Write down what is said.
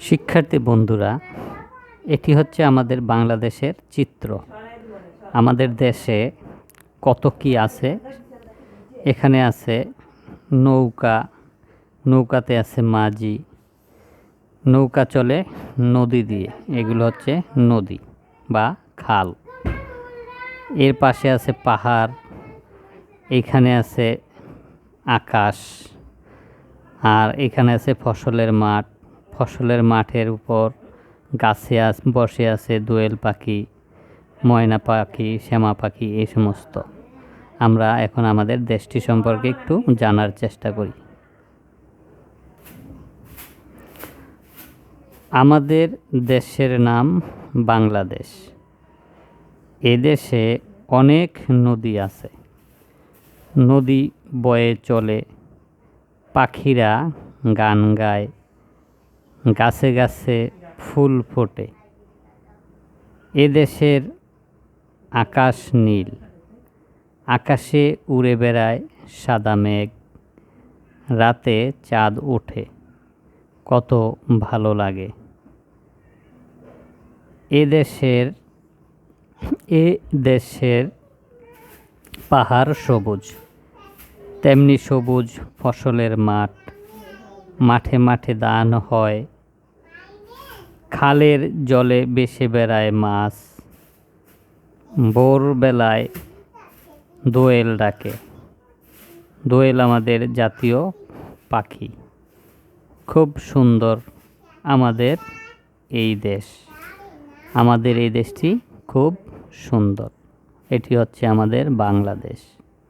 শিক্ষার্থী বন্ধুরা, এটি হচ্ছে আমাদের বাংলাদেশের চিত্র। আমাদের দেশে কত কি আছে? এখানে আছে নৌকা, নৌকাতে আছে মাঝি, নৌকা চলে নদী দিয়ে, এগুলো হচ্ছে নদী বা খাল। এর পাশে আছে পাহাড়, এখানে আছে আকাশ, আর এখানে আছে ফসলের মাঠ। ফসলের মাঠের উপর গাছে আস বসে আছে দোয়েল পাখি, ময়না পাখি, শ্যামা পাখি, এই সমস্ত। আমরা এখন আমাদের দেশটি সম্পর্কে একটু জানার চেষ্টা করি। আমাদের দেশের নাম বাংলাদেশ। এদেশে অনেক নদী আছে। নদী বয়ে চলে, পাখিরা গান গায় গাছে গাছে ফুল ফোটে। এদেশের আকাশ নীল। আকাশে উড়ে বেড়ায় সাদা মেঘ। রাতে চাঁদ ওঠে। কত ভালো লাগে। এ দেশের এ দেশের পাহাড় সবুজ। তেমনি সবুজ ফসলের মাঠ। মাঠে মাঠে দান হয় খালের জলে বেসে বেড়ায় মাছ। ভোরবেলায় দোয়েল ডাকে। দোয়েল আমাদের জাতীয় পাখি। খুব সুন্দর আমাদের এই দেশ। আমাদের এই দেশটি খুব সুন্দর। এটি হচ্ছে আমাদের বাংলাদেশ।